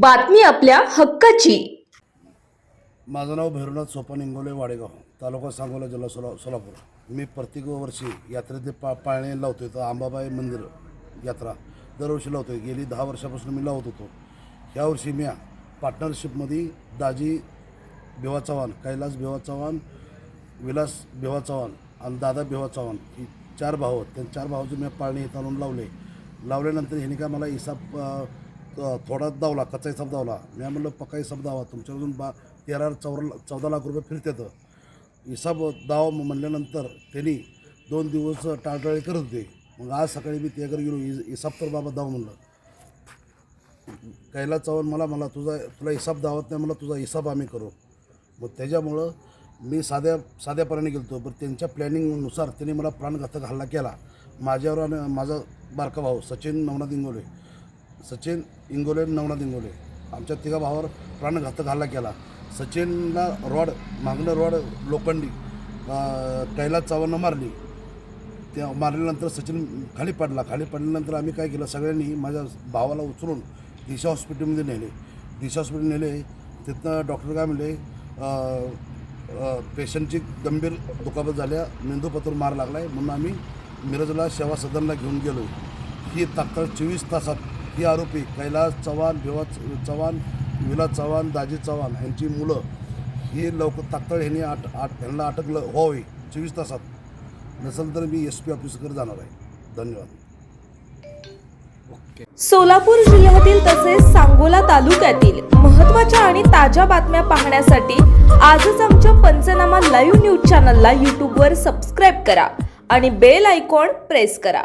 बातमी आपल्या हक्काची. माझं नाव भैरवनाथ सोपान इंगोले वाडेगाव तालुका सांगोला जिल्हा सोला सोलापूर. मी प्रत्येक वर्षी यात्रेचे ते पा पाळणे लावतो तर अंबाबाई मंदिर यात्रा दरवर्षी लावतो आहे गेली दहा वर्षापासून मी लावत होतो. ह्या वर्षी मी पार्टनरशिपमध्ये दाजी भिवा चव्हाण कैलास भिवा चव्हाण विलास भिवा चव्हाण आणि दादा भिवा चव्हाण ही चार भाऊ आहेत. त्या चार भावाचे मी पाळणे इथं आणून लावले. लावल्यानंतर ह्याने काय मला हिसाब थोडा दावला कचाई हिसाब दावला. मी म्हणलं पक्का सब दावा. तुमच्याकडून बा तेरा चौदा चौदा लाख रुपये फिरतात हिसाब दाव म्हणल्यानंतर त्यांनी दोन दिवस टाळटाळी करत होते. मग आज सकाळी मी त्याकडे गेलो. हिसाब तर बाबा दाव म्हणलं. कैला चव्हाण मला मला तुझा तुला हिसाब दावत नाही मला तुझा हिसाब आम्ही करू. मग त्याच्यामुळं मी साध्या साध्यापणाने गेलो होतो पण त्यांच्या प्लॅनिंगनुसार त्यांनी मला प्राणघातक हल्ला केला. माझ्यावर आणि माझा बारका भाऊ सचिन नवनाथ इंगोले सचिन इंगोले नवनाथ इंगोले. आमच्या तिघा भावावर प्राणघातक हल्ला केला. सचिनला रॉड मागणं रॉड लोखंडी कैलास चव्हाणनं मारली. त्या मारल्यानंतर सचिन खाली पडला. खाली पडल्यानंतर आम्ही काय केलं? सगळ्यांनी माझ्या भावाला उचलून दिशा हॉस्पिटलमध्ये नेले. दिशा हॉस्पिटल नेले. तिथनं डॉक्टर काय म्हणले? पेशंटची गंभीर दुखापत झाल्या. मेंदूपत्र मार लागला आहे म्हणून आम्ही मिरजला सेवा सदनला घेऊन गेलो. ही तात्काळ चोवीस तासात हे आरोपी कैलास चव्हाण भिवा चव्हाण विलास चव्हाण दाजी चव्हाण यांची मुलं ही लवकर तात्काळ ह्यांनी आट आट ह्यांना अटक ल- व्हावी चोवीस तासात. नसेल तर मी एस पी ऑफिसकडे जाणार आहे. धन्यवाद. सोलापूर जिल्ह्यातील तसेच सांगोला तालुक्यातील महत्त्वाच्या आणि ताज्या बातम्या पाहण्यासाठी आजच आमच्या पंचनामा लाईव्ह न्यूज चॅनलला यूट्यूबवर सबस्क्राईब करा आणि बेल आयकॉन प्रेस करा.